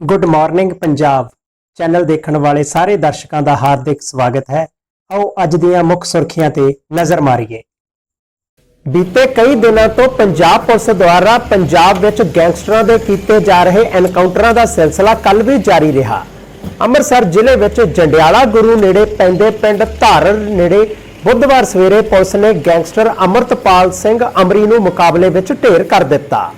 Good morning Punjab channel ਦੇਖਣ ਵਾਲੇ ਸਾਰੇ ਦਰਸ਼ਕਾਂ ਦਾ ਹਾਰਦਿਕ ਸਵਾਗਤ ਹੈ। ਆਓ ਅੱਜ ਦੀਆਂ ਮੁੱਖ ਸੁਰਖੀਆਂ ਤੇ ਨਜ਼ਰ ਮਾਰੀਏ। ਬੀਤੇ ਕਈ ਦਿਨਾਂ ਤੋਂ ਪੰਜਾਬ ਪੁਲਿਸ ਦੁਆਰਾ ਪੰਜਾਬ ਵਿੱਚ ਗੈਂਗਸਟਰਾਂ ਦੇ ਕੀਤੇ ਜਾ ਰਹੇ ਐਨਕਾਊਂਟਰਾਂ ਦਾ ਸਿਲਸਿਲਾ ਕੱਲ ਵੀ ਜਾਰੀ ਰਿਹਾ। ਅੰਮ੍ਰਿਤਸਰ ਜ਼ਿਲ੍ਹੇ ਵਿੱਚ ਜੰਡਿਆਲਾ ਗੁਰੂ ਨੇੜੇ ਪੈਂਦੇ ਪਿੰਡ ਧਾਰਰ ਨੇੜੇ ਬੁੱਧਵਾਰ ਸਵੇਰੇ ਪੁਲਿਸ ਨੇ ਗੈਂਗਸਟਰ ਅਮਰਤਪਾਲ ਸਿੰਘ ਅਮਰੀ ਨੂੰ ਮੁਕਾਬਲੇ ਵਿੱਚ ਢੇਰ ਕਰ ਦਿੱਤਾ।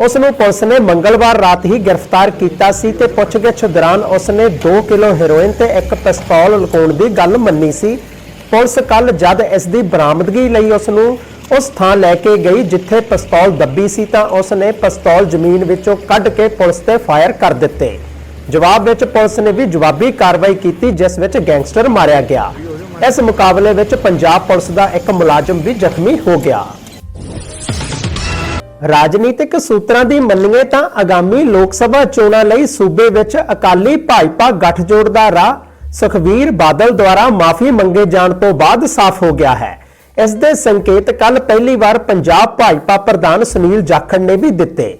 ਉਸ ਨੂੰ ਪੁਲਿਸ ਨੇ ਮੰਗਲਵਾਰ ਰਾਤ ਹੀ ਗ੍ਰਿਫਤਾਰ ਕੀਤਾ ਸੀ ਤੇ ਪੁੱਛਗਿੱਛ ਦੌਰਾਨ ਉਸ ਨੇ 2 ਕਿਲੋ ਹੈਰੋਇਨ ਤੇ ਇੱਕ ਪਿਸਤੌਲ ਲੁਕਾਉਣ ਦੀ ਗੱਲ ਮੰਨੀ ਸੀ। ਪੁਲਿਸ ਕੱਲ ਜਦ ਇਸ ਦੀ ਬਰਾਮਦਗੀ ਲਈ ਉਸ ਨੂੰ ਉਸ ਥਾਂ ਲੈ ਕੇ ਗਈ ਜਿੱਥੇ ਪਿਸਤੌਲ ਦੱਬੀ ਸੀ ਤਾਂ ਉਸ ਨੇ ਪਿਸਤੌਲ ਜ਼ਮੀਨ ਵਿੱਚੋਂ ਕੱਢ ਕੇ ਪੁਲਿਸ ਤੇ ਫਾਇਰ ਕਰ ਦਿੱਤੇ। ਜਵਾਬ ਵਿੱਚ ਪੁਲਿਸ ਨੇ ਵੀ ਜਵਾਬੀ ਕਾਰਵਾਈ ਕੀਤੀ ਜਿਸ ਵਿੱਚ ਗੈਂਗਸਟਰ ਮਾਰਿਆ ਗਿਆ। ਇਸ ਮੁਕਾਬਲੇ ਵਿੱਚ ਪੰਜਾਬ ਪੁਲਿਸ ਦਾ ਇੱਕ ਮੁਲਾਜ਼ਮ ਵੀ ਜ਼ਖਮੀ ਹੋ ਗਿਆ। ਰਾਜਨੀਤਿਕ ਸੂਤਰਾਂ ਦੀ ਮੰਨੀਏ ਤਾਂ ਆਗਾਮੀ ਲੋਕ ਸਭਾ ਚੋਣਾਂ ਲਈ ਸੂਬੇ ਵਿੱਚ ਅਕਾਲੀ ਭਾਜਪਾ ਗੱਠਜੋੜ ਦਾ ਰਾਹ ਸੁਖਵੀਰ ਬਾਦਲ ਦੁਆਰਾ ਮਾਫੀ ਮੰਗੇ ਜਾਣ ਤੋਂ ਬਾਅਦ ਸਾਫ਼ ਹੋ ਗਿਆ ਹੈ। ਇਸ ਦੇ ਸੰਕੇਤ ਕੱਲ ਪਹਿਲੀ ਵਾਰ ਪੰਜਾਬ ਭਾਜਪਾ ਪ੍ਰਧਾਨ ਸੁਨੀਲ ਜਾਖੜ ਨੇ ਵੀ ਦਿੱਤੇ।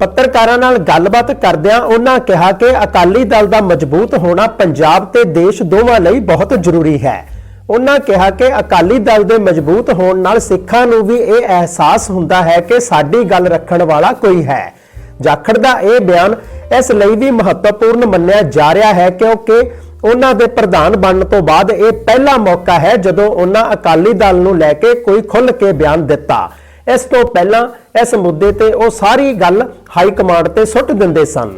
ਪੱਤਰਕਾਰਾਂ ਨਾਲ ਗੱਲਬਾਤ ਕਰਦਿਆਂ ਉਹਨਾਂ ਕਿਹਾ ਕਿ ਅਕਾਲੀ ਦਲ ਦਾ ਮਜ਼ਬੂਤ ਹੋਣਾ ਪੰਜਾਬ ਤੇ ਦੇਸ਼ ਦੋਵਾਂ ਲਈ ਬਹੁਤ ਜ਼ਰੂਰੀ ਹੈ। ਉਹਨਾਂ ਕਿਹਾ ਕਿ ਅਕਾਲੀ ਦਲ ਦੇ ਮਜ਼ਬੂਤ ਹੋਣ ਨਾਲ ਸਿੱਖਾਂ ਨੂੰ ਵੀ ਇਹ ਅਹਿਸਾਸ ਹੁੰਦਾ ਹੈ ਕਿ ਸਾਡੀ ਗੱਲ ਰੱਖਣ ਵਾਲਾ ਕੋਈ ਹੈ। ਜਾਖੜ ਦਾ ਇਹ ਬਿਆਨ ਇਸ ਲਈ ਵੀ ਮਹੱਤਵਪੂਰਨ ਮੰਨਿਆ ਜਾ ਰਿਹਾ ਹੈ ਕਿਉਂਕਿ ਉਹਨਾਂ ਦੇ ਪ੍ਰਧਾਨ ਬਣਨ ਤੋਂ ਬਾਅਦ ਇਹ ਪਹਿਲਾ ਮੌਕਾ ਹੈ ਜਦੋਂ ਉਹਨਾਂ ਅਕਾਲੀ ਦਲ ਨੂੰ ਲੈ ਕੇ ਕੋਈ ਖੁੱਲ੍ਹ ਕੇ ਬਿਆਨ ਦਿੱਤਾ। ਇਸ ਤੋਂ ਪਹਿਲਾਂ ਇਸ ਮੁੱਦੇ ਤੇ ਉਹ ਸਾਰੀ ਗੱਲ ਹਾਈ ਕਮਾਂਡ ਤੇ ਸੁੱਟ ਦਿੰਦੇ ਸਨ।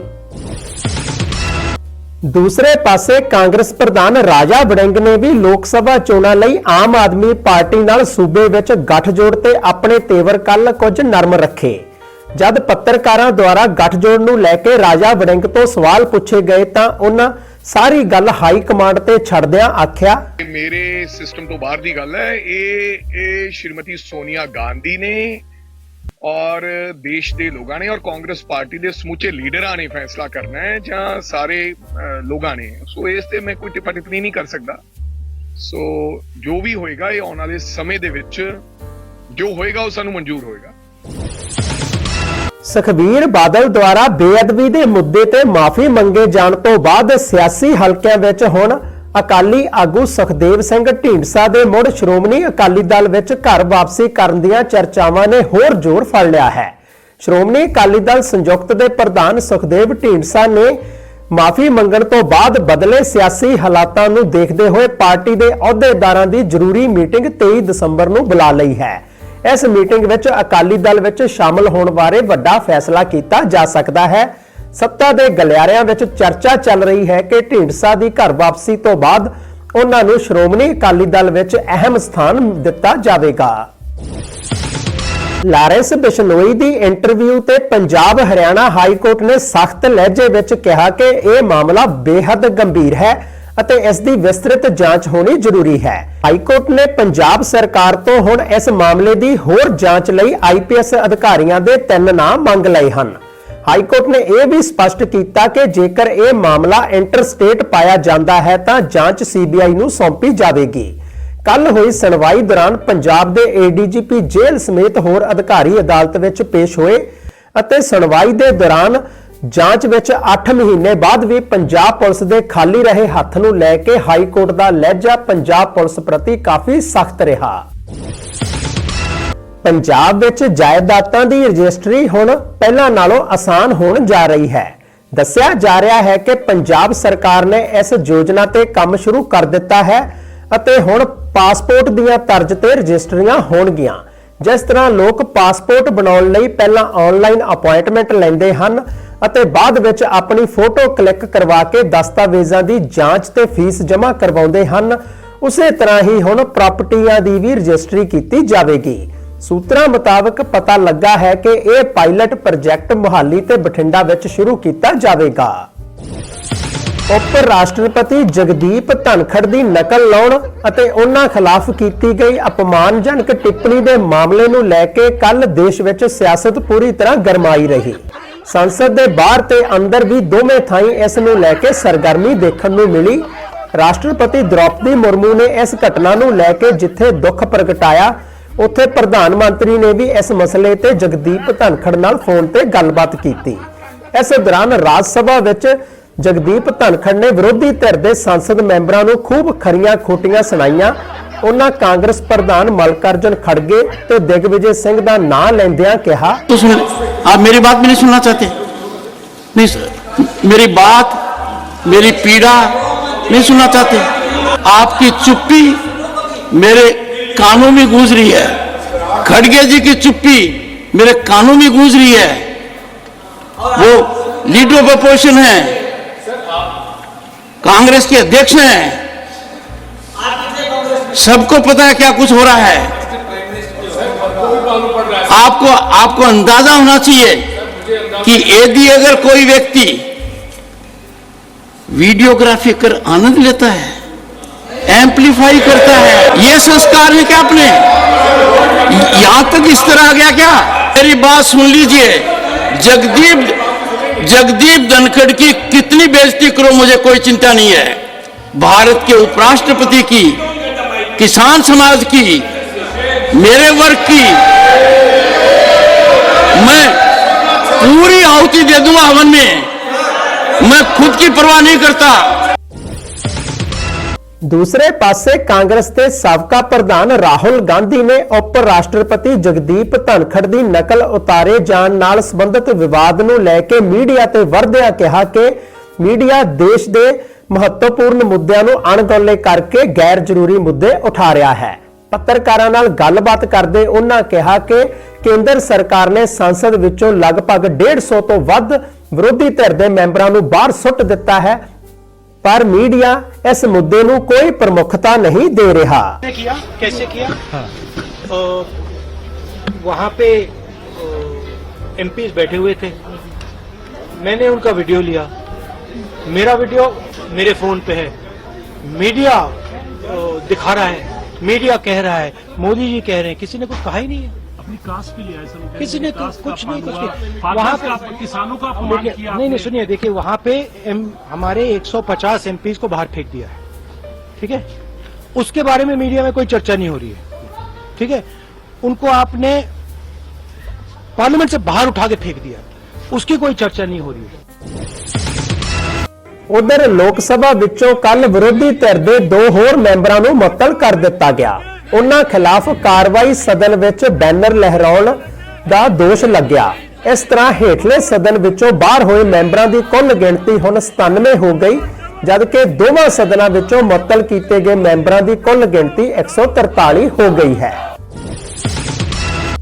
ਦੂਸਰੇ ਪਾਸੇ ਕਾਂਗਰਸ ਪ੍ਰਧਾਨ ਰਾਜਾ ਵੜਿੰਗ ਨੇ ਵੀ ਲੋਕ ਸਭਾ ਚੋਣਾਂ ਲਈ ਆਮ ਆਦਮੀ ਪਾਰਟੀ ਨਾਲ ਸੂਬੇ ਵਿੱਚ ਗੱਠਜੋੜ ਤੇ ਆਪਣੇ ਤੇਵਰ ਕੱਲ ਕੁਝ ਨਰਮ ਰੱਖੇ। ਜਦ ਪੱਤਰਕਾਰਾਂ ਦੁਆਰਾ ਗੱਠਜੋੜ ਨੂੰ ਲੈ ਕੇ ਰਾਜਾ ਵੜਿੰਗ ਤੋਂ ਸਵਾਲ ਪੁੱਛੇ ਗਏ ਤਾਂ ਉਹਨਾਂ ਸਾਰੀ ਗੱਲ ਹਾਈ ਕਮਾਂਡ ਤੇ ਛੱਡਦਿਆਂ ਆਖਿਆ ਮੇਰੇ ਸਿਸਟਮ ਤੋਂ ਬਾਹਰ ਦੀ ਗੱਲ ਹੈ। ਇਹ ਇਹ ਸ਼੍ਰੀਮਤੀ ਸੋਨੀਆ ਗਾਂਧੀ ਨੇ ਔਰ ਦੇਸ਼ ਦੇ ਲੋਕਾਂ ਨੇ ਔਰ ਕਾਂਗਰਸ ਪਾਰਟੀ ਦੇ ਸਮੁੱਚੇ ਲੀਡਰਾਂ ਨੇ ਫੈਸਲਾ ਕਰਨਾ ਹੈ ਜਾਂ ਸਾਰੇ ਲੋਕਾਂ ਨੇ। ਸੋ ਇਸ ਤੇ ਮੈਂ ਕੋਈ ਟਿੱਪਾ ਟਿੱਪਣੀ ਨਹੀਂ ਕਰ ਸਕਦਾ। ਸੋ ਜੋ ਵੀ ਹੋਏਗਾ, ਇਹ ਆਉਣ ਵਾਲੇ ਸਮੇਂ ਦੇ ਵਿੱਚ ਜੋ ਹੋਏਗਾ, ਉਹ ਸਾਨੂੰ ਮਨਜ਼ੂਰ ਹੋਏਗਾ। ਸੁਖਬੀਰ ਬਾਦਲ ਦੁਆਰਾ ਬੇਅਦਬੀ ਦੇ ਮੁੱਦੇ ਤੇ ਮਾਫੀ ਮੰਗੇ ਜਾਣ ਤੋਂ ਬਾਅਦ ਸਿਆਸੀ ਹਲਕਿਆਂ ਵਿੱਚ ਹੁਣ ਅਕਾਲੀ ਆਗੂ ਸੁਖਦੇਵ ਸਿੰਘ ਢੀਂਡਸਾ ਦੇ ਮੁੜ ਸ਼੍ਰੋਮਣੀ ਅਕਾਲੀ ਦਲ ਵਿੱਚ ਘਰ ਵਾਪਸੀ ਕਰਨ ਦੀਆਂ ਚਰਚਾਵਾਂ ਨੇ ਹੋਰ ਜ਼ੋਰ ਫੜ ਲਿਆ ਹੈ। ਸ਼੍ਰੋਮਣੀ ਅਕਾਲੀ ਦਲ ਸੰਯੁਕਤ ਦੇ ਪ੍ਰਧਾਨ ਸੁਖਦੇਵ ਢੀਂਡਸਾ ਨੇ ਮਾਫੀ ਮੰਗਣ ਤੋਂ ਬਾਅਦ ਬਦਲੇ ਸਿਆਸੀ ਹਾਲਾਤਾਂ ਨੂੰ ਦੇਖਦੇ ਹੋਏ ਪਾਰਟੀ ਦੇ ਅਹੁਦੇਦਾਰਾਂ ਦੀ ਜ਼ਰੂਰੀ ਮੀਟਿੰਗ 23 ਦਸੰਬਰ ਨੂੰ ਬੁਲਾ ਲਈ ਹੈ। ਇਸ ਮੀਟਿੰਗ ਵਿੱਚ ਅਕਾਲੀ ਦਲ ਵਿੱਚ ਸ਼ਾਮਲ ਹੋਣ ਬਾਰੇ ਵੱਡਾ ਫੈਸਲਾ ਕੀਤਾ ਜਾ ਸਕਦਾ ਹੈ। ਸੱਤਾ ਦੇ ਗਲਿਆਰਿਆਂ ਵਿੱਚ ਚਰਚਾ ਚੱਲ ਰਹੀ ਹੈ ਕਿ ਢੀਂਡਸਾ ਦੀ ਘਰ ਵਾਪਸੀ ਤੋਂ ਬਾਅਦ ਉਹਨਾਂ ਨੂੰ ਸ਼੍ਰੋਮਣੀ ਅਕਾਲੀ ਦਲ ਵਿੱਚ ਅਹਿਮ ਸਥਾਨ ਦਿੱਤਾ ਜਾਵੇਗਾ। ਲਾਰੈਂਸ ਬਿਸ਼ਨੋਈ ਦੀ ਇੰਟਰਵਿਊ ਤੇ ਪੰਜਾਬ ਹਰਿਆਣਾ ਹਾਈ ਕੋਰਟ ਨੇ ਸਖਤ ਲਹਿਜੇ ਵਿੱਚ ਕਿਹਾ ਕਿ ਇਹ ਮਾਮਲਾ ਬੇहद ਗੰਭੀਰ ਹੈ ਅਤੇ ਇਸ ਦੀ ਵਿਸਤ੍ਰਿਤ ਜਾਂਚ ਹੋਣੀ ਜ਼ਰੂਰੀ ਹੈ। ਹਾਈ ਕੋਰਟ ਨੇ ਪੰਜਾਬ ਸਰਕਾਰ ਤੋਂ ਹੁਣ ਇਸ ਮਾਮਲੇ ਦੀ ਹੋਰ ਜਾਂਚ ਲਈ ਆਈਪੀਐਸ ਅਧਿਕਾਰੀਆਂ ਦੇ ਤਿੰਨ ਨਾਮ ਮੰਗ ਲਏ ਹਨ। ਹਾਈ ਕੋਰਟ ਨੇ ਇਹ ਵੀ ਸਪਸ਼ਟ ਕੀਤਾ ਕਿ ਜੇਕਰ ਇਹ ਮਾਮਲਾ ਇੰਟਰਸਟੇਟ ਪਾਇਆ ਜਾਂਦਾ ਹੈ ਤਾਂ ਜਾਂਚ ਸੀਬੀਆਈ ਨੂੰ ਸੌਂਪੀ ਜਾਵੇਗੀ। ਕੱਲ ਹੋਈ ਸੁਣਵਾਈ ਦੌਰਾਨ ਪੰਜਾਬ ਦੇ ਏਡੀਜੀਪੀ ਜੇਲ੍ਹ ਸਮੇਤ ਹੋਰ ਅਧਿਕਾਰੀ ਅਦਾਲਤ ਵਿੱਚ ਪੇਸ਼ ਹੋਏ ਅਤੇ ਸੁਣਵਾਈ ਦੇ ਦੌਰਾਨ ਜਾਂਚ ਵਿੱਚ 8 ਮਹੀਨੇ ਬਾਅਦ ਵੀ ਪੰਜਾਬ ਪੁਲਿਸ ਦੇ ਖਾਲੀ ਰਹੇ ਹੱਥ ਨੂੰ ਲੈ ਕੇ ਹਾਈ ਕੋਰਟ ਦਾ ਲਹਿਜਾ ਪੰਜਾਬ ਪੁਲਿਸ ਪ੍ਰਤੀ ਕਾਫੀ ਸਖਤ ਰਿਹਾ। ਪੰਜਾਬ ਵਿੱਚ ਜਾਇਦਾਦਾਂ ਦੀ ਰਜਿਸਟਰੀ ਹੁਣ ਪਹਿਲਾਂ ਨਾਲੋਂ ਆਸਾਨ ਹੋਣ ਜਾ ਰਹੀ ਹੈ। ਦੱਸਿਆ ਜਾ ਰਿਹਾ ਹੈ ਕਿ ਪੰਜਾਬ ਸਰਕਾਰ ਨੇ ਇਸ ਯੋਜਨਾ ਤੇ ਕੰਮ ਸ਼ੁਰੂ ਕਰ ਦਿੱਤਾ ਹੈ ਅਤੇ ਹੁਣ ਪਾਸਪੋਰਟ ਦੀਆਂ ਤਰਜ਼ ਤੇ ਰਜਿਸਟਰੀਆਂ ਹੋਣਗੀਆਂ। ਜਿਸ ਤਰ੍ਹਾਂ ਲੋਕ ਪਾਸਪੋਰਟ ਬਣਾਉਣ ਲਈ ਪਹਿਲਾਂ ਆਨਲਾਈਨ ਅਪਾਇੰਟਮੈਂਟ ਲੈਂਦੇ ਹਨ ਅਤੇ ਬਾਅਦ ਵਿੱਚ ਆਪਣੀ ਫੋਟੋ ਕਲਿੱਕ ਕਰਵਾ ਕੇ ਦਸਤਾਵੇਜ਼ਾਂ ਦੀ ਜਾਂਚ ਤੇ ਫੀਸ ਜਮ੍ਹਾਂ ਕਰਵਾਉਂਦੇ ਹਨ, ਉਸੇ ਤਰ੍ਹਾਂ ਹੀ ਹੁਣ ਪ੍ਰਾਪਰਟੀਆਂ ਦੀ ਵੀ ਰਜਿਸਟਰੀ ਕੀਤੀ ਜਾਵੇਗੀ। ਸੂਤਰਾਂ ਮੁਤਾਬਕ ਪਤਾ ਲੱਗਾ ਹੈ ਕਿ ਇਹ ਪਾਇਲਟ ਪ੍ਰੋਜੈਕਟ ਮੁਹਾਲੀ ਤੇ ਬਠਿੰਡਾ ਵਿੱਚ ਸ਼ੁਰੂ ਕੀਤਾ ਜਾਵੇਗਾ। ਉਪ ਰਾਸ਼ਟਰਪਤੀ ਜਗਦੀਪ ਧਨਖੜ ਦੀ ਨਕਲ ਲਾਉਣ ਅਤੇ ਉਹਨਾਂ ਖਿਲਾਫ ਕੀਤੀ ਗਈ ਅਪਮਾਨਜਨਕ ਟਿੱਪਣੀ ਦੇ ਮਾਮਲੇ ਨੂੰ ਲੈ ਕੇ ਕੱਲ ਦੇਸ਼ ਵਿੱਚ ਸਿਆਸਤ ਪੂਰੀ ਤਰ੍ਹਾਂ ਗਰਮਾਈ ਰਹੀ। ਸੰਸਦ ਦੇ ਬਾਹਰ ਤੇ ਅੰਦਰ ਵੀ ਦੋਵੇਂ ਥਾਈਂ ਇਸ ਨੂੰ ਲੈ ਕੇ ਸਰਗਰਮੀ ਦੇਖਣ ਨੂੰ ਮਿਲੀ। ਰਾਸ਼ਟਰਪਤੀ ਦ੍ਰੋਪਦੀ ਮੁਰਮੂ ਨੇ ਇਸ ਘਟਨਾ ਨੂੰ ਲੈ ਕੇ ਜਿੱਥੇ ਦੁੱਖ ਪ੍ਰਗਟਾਇਆ ਉੱਥੇ ਪ੍ਰਧਾਨ ਮੰਤਰੀ ਨੇ ਵੀ ਇਸ ਮਸਲੇ ਤੇ ਜਗਦੀਪ ਧਨਖੜ ਨਾਲ ਫੋਨ ਤੇ ਗੱਲਬਾਤ ਕੀਤੀ ਇਸ ਦੌਰਾਨ ਰਾਜ ਸਭਾ ਵਿੱਚ ਜਗਦੀਪ ਧਨਖੜ ਨੇ ਵਿਰੋਧੀ ਧਿਰ ਦੇ ਸੰਸਦ ਮੈਂਬਰਾਂ ਨੂੰ ਖੂਬ ਖਰੀਆਂ ਖੋਟੀਆਂ ਸੁਣਾਈਆਂ ਉਹਨਾਂ ਕਾਂਗਰਸ ਪ੍ਰਧਾਨ ਮਲਕਰਜਨ ਖੜਗੇ ਤੇ ਦਿਗਵਿਜੇ ਸਿੰਘ ਦਾ ਨਾਂ ਲੈਂਦਿਆਂ ਕਿਹਾ तो सुन आप मेरी बात भी नहीं सुनना चाहते नहीं सु- मेरी बात मेरी पीड़ा नहीं सुनना चाहते आपकी चुप्पी मेरे कानों में गूंज रही है। खड़गे जी की चुप्पी मेरे कानों में गूंज रही है। वो लीडर ऑफ़ अपोजिशन है। कांग्रेस के अध्यक्ष हैं। सबको पता है क्या कुछ हो रहा है। आपको आपको अंदाज़ा होना चाहिए कि यदि अगर कोई व्यक्ति वीडियोग्राफी कर आनंद लेता है एम्पलीफाई करता है। ये संस्कार है क्या अपने यहाँ तक इस तरह आ गया क्या? मेरी बात सुन लीजिए। जगदीप जगदीप धनखड़ की कितनी बेजती करो, मुझे कोई चिंता नहीं है। भारत के उपराष्ट्रपति की, किसान समाज की, मेरे वर्ग की, मैं पूरी आहुति दे दूँगा हवन में। मैं खुद की परवाह नहीं करता। ਦੂਸਰੇ ਪਾਸੇ ਕਾਂਗਰਸ ਦੇ ਸਾਬਕਾ ਪ੍ਰਧਾਨ ਰਾਹੁਲ ਗਾਂਧੀ ਨੇ ਉਪ ਰਾਸ਼ਟਰਪਤੀ ਜਗਦੀਪ ਧਨਖੜ ਦੀ ਨਕਲ ਉਤਾਰੇ ਜਾਣ ਨਾਲ ਸੰਬੰਧਿਤ ਵਿਵਾਦ ਨੂੰ ਲੈ ਕੇ ਮੀਡੀਆ ਤੇ ਵਰਦਿਆਂ ਕਿਹਾ ਕਿ ਮੀਡੀਆ ਦੇਸ਼ ਦੇ ਮਹੱਤਵਪੂਰਨ ਮੁੱਦਿਆਂ ਨੂੰ ਅਣਗੌਲੇ ਕਰਕੇ ਗੈਰ ਜ਼ਰੂਰੀ ਮੁੱਦੇ ਉਠਾ ਰਿਹਾ ਹੈ। ਪੱਤਰਕਾਰਾਂ ਨਾਲ ਗੱਲਬਾਤ ਕਰਦੇ ਉਹਨਾਂ ਕਿਹਾ ਕਿ ਕੇਂਦਰ ਸਰਕਾਰ ਨੇ ਸੰਸਦ ਵਿੱਚੋਂ ਲਗਭਗ 150 ਤੋਂ ਵੱਧ ਵਿਰੋਧੀ ਧਿਰ ਦੇ ਮੈਂਬਰਾਂ ਨੂੰ ਬਾਹਰ ਸੁੱਟ ਦਿੱਤਾ ਹੈ। ਪਰ ਮੀਡੀਆ ਇਸ ਮੁੱਦੇ ਨੂੰ ਕੋਈ ਪ੍ਰਮੁੱਖਤਾ ਨਹੀਂ ਦੇ ਰਿਹਾ ने किया कैसे किया अ, वहाँ पे एम बैठे हुए थे मैंने उनका वीडियो लिया मेरा वीडियो मेरे फोन पे है मीडिया अ, दिखा रहा है मीडिया कह रहा है मोदी जी कह रहे हैं किसी ने कुछ कहा ही नहीं है अपनी कास्ट के लिए ऐसा लोग किसी ने कास्ट का कुछ नहीं कुछ अपमान नहीं हुआ, वहाँ फादर्स का किसानों का अपमान देखिए, किया नहीं नहीं आपने। सुनिए देखिए वहाँ पे एम, हमारे 150 एमपीज को बाहर फेंक दिया है ठीक है उसके बारे में मीडिया में कोई चर्चा नहीं हो रही है ठीक है उनको आपने पार्लियामेंट से बाहर उठा के फेंक दिया उसकी कोई चर्चा नहीं हो रही है ਉਧਰ ਲੋਕ ਸਭਾ ਵਿੱਚੋਂ ਕੱਲ ਵਿਰੋਧੀ ਧਿਰ ਦੇ ਦੋ ਹੋਰ ਮੈਂਬਰਾਂ ਨੂੰ ਮੁਅੱਤਲ ਕਰ ਦਿੱਤਾ ਗਿਆ ਉਹਨਾਂ ਖਿਲਾਫ ਕਾਰਵਾਈ ਸਦਨ ਵਿੱਚ ਬੈਨਰ ਲਹਿਰਾਉਣ ਦਾ ਦੋਸ਼ ਲੱਗਿਆ। ਇਸ ਤਰ੍ਹਾਂ ਹੇਠਲੇ ਸਦਨ ਵਿੱਚੋਂ ਬਾਹਰ ਹੋਏ ਮੈਂਬਰਾਂ ਦੀ ਕੁੱਲ ਗਿਣਤੀ ਹੁਣ 97 ਹੋ ਗਈ, ਜਦਕਿ ਦੋਵਾਂ ਸਦਨਾਂ ਵਿੱਚੋਂ ਮੁਅੱਤਲ ਕੀਤੇ ਗਏ ਮੈਂਬਰਾਂ ਦੀ ਕੁੱਲ ਗਿਣਤੀ 143 ਹੋ ਗਈ ਹੈ।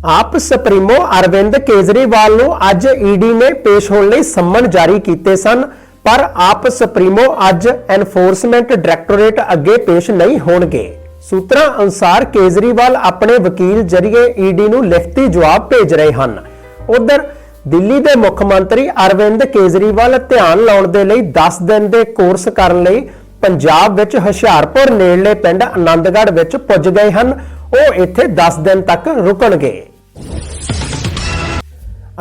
ਆਪ ਸੁਪਰੀਮੋ ਅਰਵਿੰਦ ਕੇਜਰੀਵਾਲ ਨੂੰ ਅੱਜ ਈਡੀ ਨੇ ਪੇਸ਼ ਹੋਣ ਲਈ ਸੰਮਨ ਜਾਰੀ ਕੀਤੇ ਸਨ, ਪਰ ਆਪ ਸੁਪਰੀਮੋ ਅੱਜ ਐਨਫੋਰਸਮੈਂਟ ਡਾਇਰੈਕਟੋਰੇਟ ਅੱਗੇ ਪੇਸ਼ ਨਹੀਂ ਹੋਣਗੇ। ਸੂਤਰਾਂ ਅਨੁਸਾਰ ਕੇਜਰੀਵਾਲ ਆਪਣੇ ਵਕੀਲ ਜਰੀਏ ਈਡੀ ਨੂੰ ਲਿਖਤੀ ਜਵਾਬ ਭੇਜ ਰਹੇ ਹਨ। ਉਧਰ ਦਿੱਲੀ ਦੇ ਮੁੱਖ ਮੰਤਰੀ ਅਰਵਿੰਦ ਕੇਜਰੀਵਾਲ ਧਿਆਨ ਲਾਉਣ ਦੇ ਲਈ 10 ਦਿਨ ਦੇ ਕੋਰਸ ਕਰਨ ਲਈ ਪੰਜਾਬ ਵਿੱਚ ਹੁਸ਼ਿਆਰਪੁਰ ਨੇੜਲੇ ਪਿੰਡ ਆਨੰਦਗੜ੍ਹ ਵਿੱਚ ਪੁੱਜ ਗਏ ਹਨ। ਉਹ ਇੱਥੇ 10 ਦਿਨ ਤੱਕ ਰੁਕਣਗੇ।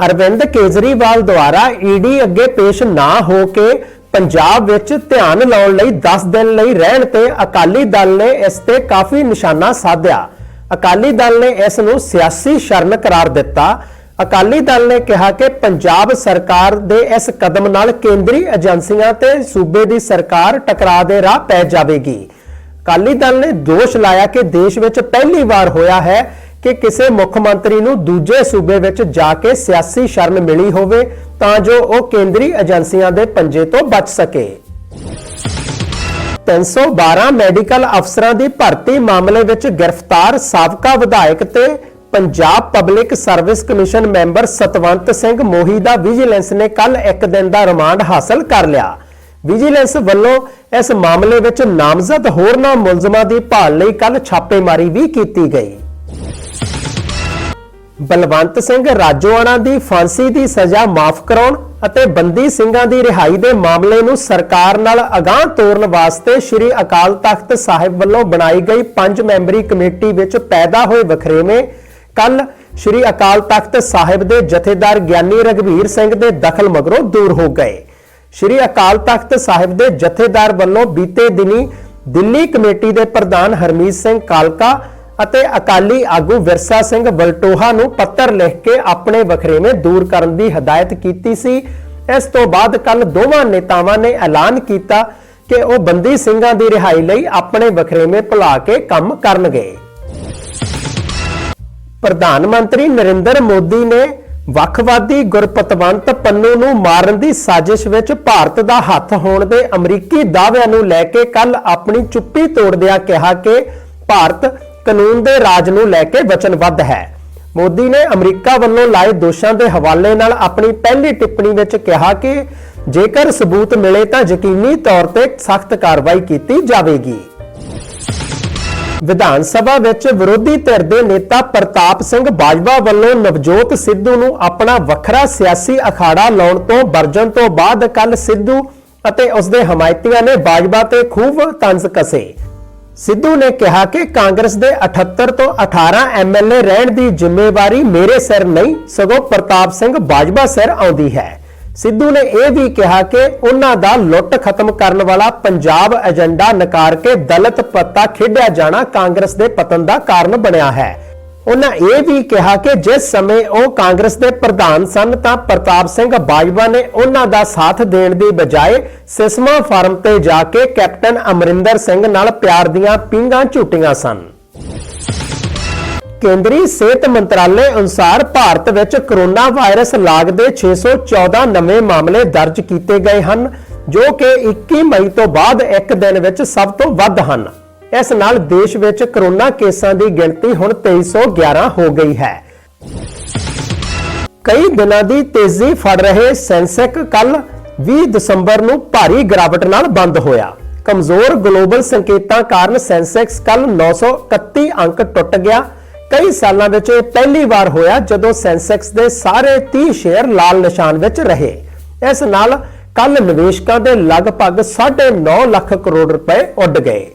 ਅਰਵਿੰਦ ਕੇਜਰੀਵਾਲ ਦੁਆਰਾ ਈਡੀ ਅੱਗੇ ਪੇਸ਼ ਨਾ ਹੋ ਕੇ ਪੰਜਾਬ ਵਿੱਚ ਧਿਆਨ ਲਾਉਣ ਲਈ 10 ਦਿਨ ਲਈ ਰਹਿਣ ਤੇ ਅਕਾਲੀ ਦਲ ਨੇ ਇਸ ਤੇ ਕਾਫੀ ਨਿਸ਼ਾਨਾ ਸਾਧਿਆ। ਅਕਾਲੀ ਦਲ ਨੇ ਇਸ ਨੂੰ ਸਿਆਸੀ ਸ਼ਰਨ ਕਰਾਰ ਦਿੱਤਾ। ਅਕਾਲੀ ਦਲ ਨੇ ਕਿਹਾ ਕਿ ਪੰਜਾਬ ਸਰਕਾਰ ਦੇ ਇਸ ਕਦਮ ਨਾਲ ਕੇਂਦਰੀ ਏਜੰਸੀਆਂ ਤੇ ਸੂਬੇ ਦੀ ਸਰਕਾਰ ਟਕਰਾਅ ਦੇ ਰਾਹ ਪੈ ਜਾਵੇਗੀ। ਅਕਾਲੀ ਦਲ ਨੇ ਦੋਸ਼ ਲਾਇਆ ਕਿ ਦੇਸ਼ ਵਿੱਚ ਪਹਿਲੀ ਵਾਰ ਹੋਇਆ ਹੈ ਕਿ ਕਿਸੇ ਮੁੱਖ ਮੰਤਰੀ ਨੂੰ ਦੂਜੇ ਸੂਬੇ ਵਿੱਚ ਜਾ ਕੇ ਸਿਆਸੀ ਸ਼ਰਨ ਮਿਲੀ ਹੋਵੇ। ਤਾਂ ਜੋ ਉਹ ਕੇਂਦਰੀ ਏਜੰਸੀਆਂ ਦੇ ਪੰਜੇ ਤੋਂ ਬਚ ਸਕੇ। 312 ਮੈਡੀਕਲ ਅਫਸਰਾਂ ਦੀ ਭਰਤੀ ਮਾਮਲੇ ਵਿੱਚ ਗ੍ਰਿਫਤਾਰ ਸਾਬਕਾ ਵਿਧਾਇਕ ਤੇ Punjab public service commission member Satwant Singh Mohi ਦਾ ਵਿਜੀਲੈਂਸ ਨੇ ਕੱਲ ਇੱਕ ਦਿਨ ਦਾ ਰਿਮਾਂਡ ਹਾਸਲ ਕਰ ਲਿਆ। ਵਿਜੀਲੈਂਸ ਵੱਲੋਂ ਇਸ ਮਾਮਲੇ ਵਿੱਚ ਨਾਮਜ਼ਦ ਹੋਰਨਾਂ ਮੁਲਜ਼ਮਾਂ ਦੀ ਭਾਲ ਲਈ ਕੱਲ ਛਾਪੇਮਾਰੀ ਵੀ ਕੀਤੀ ਗਈ। ਬਲਵੰਤ ਸਿੰਘ ਰਾਜੋਆਣਾ ਦੀ ਫਾਂਸੀ ਦੀ ਸਜ਼ਾ ਮਾਫ ਕਰਾਉਣ ਅਤੇ ਬੰਦੀ ਸਿੰਘਾਂ ਦੀ ਰਿਹਾਈ ਦੇ ਮਾਮਲੇ ਨੂੰ ਸਰਕਾਰ ਨਾਲ ਅਗਾਂਹ ਤੋਰਨ ਵਾਸਤੇ ਸ੍ਰੀ ਅਕਾਲ ਤਖਤ ਸਾਹਿਬ ਵੱਲੋਂ ਬਣਾਈ ਗਈ ਪੰਜ ਮੈਂਬਰੀ ਕਮੇਟੀ ਵਿੱਚ ਪੈਦਾ ਹੋਏ ਵਖਰੇਵੇਂ ਕੱਲ ਸ੍ਰੀ ਅਕਾਲ ਤਖਤ ਸਾਹਿਬ ਦੇ ਜਥੇਦਾਰ ਗਿਆਨੀ ਰਗਵੀਰ ਸਿੰਘ ਦੇ ਦਖਲ ਮਗਰੋਂ ਦੂਰ ਹੋ ਗਏ। ਸ੍ਰੀ ਅਕਾਲ ਤਖਤ ਸਾਹਿਬ ਦੇ ਜਥੇਦਾਰ ਵੱਲੋਂ ਬੀਤੇ ਦਿਨੀ ਦਿੱਲੀ ਕਮੇਟੀ ਦੇ ਪ੍ਰਧਾਨ ਹਰਮੀਤ ਸਿੰਘ ਕਾਲਕਾ ਅਤੇ ਅਕਾਲੀ ਆਗੂ ਵਿਰਸਾ ਸਿੰਘ ਬਲਟੋਹਾ ਨੂੰ ਪੱਤਰ ਲਿਖ ਕੇ ਆਪਣੇ ਵਖਰੇਵੇਂ ਦੂਰ ਕਰਨ ਦੀ ਹਦਾਇਤ ਕੀਤੀ ਸੀ। ਇਸ ਤੋਂ ਬਾਅਦ ਕੱਲ ਦੋਵਾਂ ਨੇਤਾਵਾਂ ਨੇ ਐਲਾਨ ਕੀਤਾ ਕਿ ਉਹ ਬੰਦੀ ਸਿੰਘਾਂ ਦੀ ਰਿਹਾਈ ਲਈ ਆਪਣੇ ਵਖਰੇਵੇਂ ਭੁਲਾ ਕੇ ਕੰਮ ਕਰਨਗੇ। ਪ੍ਰਧਾਨ ਮੰਤਰੀ ਨਰਿੰਦਰ ਮੋਦੀ ਨੇ ਵੱਖਵਾਦੀ ਗੁਰਪਤਵੰਤ ਪੰਨੂ ਨੂੰ ਮਾਰਨ ਦੀ ਸਾਜ਼ਿਸ਼ ਵਿੱਚ ਭਾਰਤ ਦਾ ਹੱਥ ਹੋਣ ਦੇ ਅਮਰੀਕੀ ਦਾਅਵਿਆਂ ਨੂੰ ਲੈ ਕੇ ਕੱਲ ਆਪਣੀ ਚੁੱਪੀ ਤੋੜਦਿਆਂ ਕਿਹਾ ਕਿ ਭਾਰਤ ਕਾਨੂੰਨ ਦੇ ਰਾਜ ਨੂੰ ਲੈ ਕੇ ਵਚਨਬੱਧ ਹੈ। ਮੋਦੀ ਨੇ ਅਮਰੀਕਾ ਵੱਲੋਂ ਲਾਏ ਦੋਸ਼ਾਂ ਦੇ ਹਵਾਲੇ ਨਾਲ ਆਪਣੀ ਪਹਿਲੀ ਟਿੱਪਣੀ ਵਿੱਚ ਕਿਹਾ ਕਿ ਜੇਕਰ ਸਬੂਤ ਮਿਲੇ ਤਾਂ ਯਕੀਨੀ ਤੌਰ ਤੇ ਸਖਤ ਕਾਰਵਾਈ ਕੀਤੀ ਜਾਵੇਗੀ। ਵਿਧਾਨ ਸਭਾ ਵਿੱਚ ਵਿਰੋਧੀ ਧਿਰ ਦੇ ਨੇਤਾ ਪ੍ਰਤਾਪ ਸਿੰਘ ਬਾਜਵਾ ਵੱਲੋਂ ਨਵਜੋਤ ਸਿੱਧੂ ਨੂੰ ਆਪਣਾ ਵੱਖਰਾ ਸਿਆਸੀ ਅਖਾੜਾ ਲਾਉਣ ਤੋਂ ਵਰਜਨ ਤੋਂ ਬਾਅਦ ਕੱਲ ਸਿੱਧੂ ਅਤੇ ਉਸ ਦੇ ਹਮਾਇਤੀਆਂ ਨੇ ਬਾਜਵਾ ਤੇ ਖੂਬ ਤੰਜ਼ ਕਸੇ। ਸਿੱਧੂ ਨੇ ਕਿਹਾ ਕਿ ਕਾਂਗਰਸ ਦੇ 78 ਤੋਂ 18 ਐਮਐਲਏ ਰਹਿਣ ਦੀ ਜ਼ਿੰਮੇਵਾਰੀ ਮੇਰੇ ਸਿਰ ਨਹੀਂ, ਸਗੋਂ ਪ੍ਰਤਾਪ ਸਿੰਘ ਬਾਜਵਾ ਸਿਰ ਆਉਂਦੀ ਹੈ। ਸਿੱਧੂ ਨੇ ਇਹ ਵੀ ਕਿਹਾ ਕਿ ਉਹਨਾਂ ਦਾ ਲੁੱਟ ਖਤਮ ਕਰਨ ਵਾਲਾ ਪੰਜਾਬ ਏਜੰਡਾ ਨਕਾਰ ਕੇ ਦਲਿਤ ਪੱਤਾ ਖੇਡਿਆ ਜਾਣਾ ਕਾਂਗਰਸ ਦੇ ਪਤਨ ਦਾ ਕਾਰਨ ਬਣਿਆ ਹੈ। ਉਹਨਾਂ ਇਹ ਵੀ ਕਿਹਾ ਕਿ ਜਿਸ ਸਮੇਂ ਉਹ ਕਾਂਗਰਸ ਦੇ ਪ੍ਰਧਾਨ ਸਨ ਤਾਂ ਪ੍ਰਤਾਪ ਸਿੰਘ ਬਾਜਵਾ ਨੇ ਉਹਨਾਂ ਦਾ ਸਾਥ ਦੇਣ ਦੀ ਬਜਾਏ ਸਿਸਮਾ ਫਾਰਮ ਤੇ ਜਾ ਕੇ ਕੈਪਟਨ ਅਮਰਿੰਦਰ ਸਿੰਘ ਨਾਲ ਪਿਆਰ ਦੀਆਂ ਪੀਂਘਾਂ ਝੂਟੀਆਂ ਸਨ। ਕੇਂਦਰੀ ਸਿਹਤ ਮੰਤਰਾਲੇ ਅਨੁਸਾਰ ਭਾਰਤ ਵਿੱਚ ਕਰੋਨਾ ਵਾਇਰਸ ਲਾਗ ਦੇ 614 ਨਵੇਂ ਮਾਮਲੇ ਦਰਜ ਕੀਤੇ ਗਏ ਹਨ, ਜੋ ਕਿ 21 ਮਈ ਤੋਂ ਬਾਅਦ ਇੱਕ ਦਿਨ ਵਿੱਚ ਸਭ ਤੋਂ ਵੱਧ ਹਨ। ਇਸ ਨਾਲ ਦੇਸ਼ ਵਿੱਚ ਕਰੋਨਾ ਕੇਸਾਂ ਦੀ ਗਿਣਤੀ ਹੁਣ 2311 ਹੋ ਗਈ ਹੈ। ਕਈ ਦਿਨਾਂ ਦੀ ਤੇਜ਼ੀ ਫੜ ਰਹੇ ਸੈਂਸੈਕ ਕੱਲ 20 ਦਸੰਬਰ ਨੂੰ ਭਾਰੀ ਗਿਰਾਵਟ ਨਾਲ ਬੰਦ ਹੋਇਆ। ਕਮਜ਼ੋਰ ਗਲੋਬਲ ਸੰਕੇਤਾਂ ਕਾਰਨ ਸੈਂਸੈਕਸ ਕੱਲ 931 ਅੰਕ ਟੁੱਟ ਗਿਆ। ਕਈ ਸਾਲਾਂ ਵਿੱਚ ਇਹ ਪਹਿਲੀ ਵਾਰ ਹੋਇਆ ਜਦੋਂ ਸੈਂਸੈਕਸ ਦੇ ਸਾਰੇ 30 ਸ਼ੇਅਰ ਲਾਲ ਨਿਸ਼ਾਨ ਵਿੱਚ ਰਹੇ। ਇਸ ਨਾਲ ਕੱਲ ਨਿਵੇਸ਼ਕਾਂ ਦੇ ਲਗਭਗ 9.5 ਲੱਖ ਕਰੋੜ ਰੁਪਏ ਉੱਡ ਗਏ।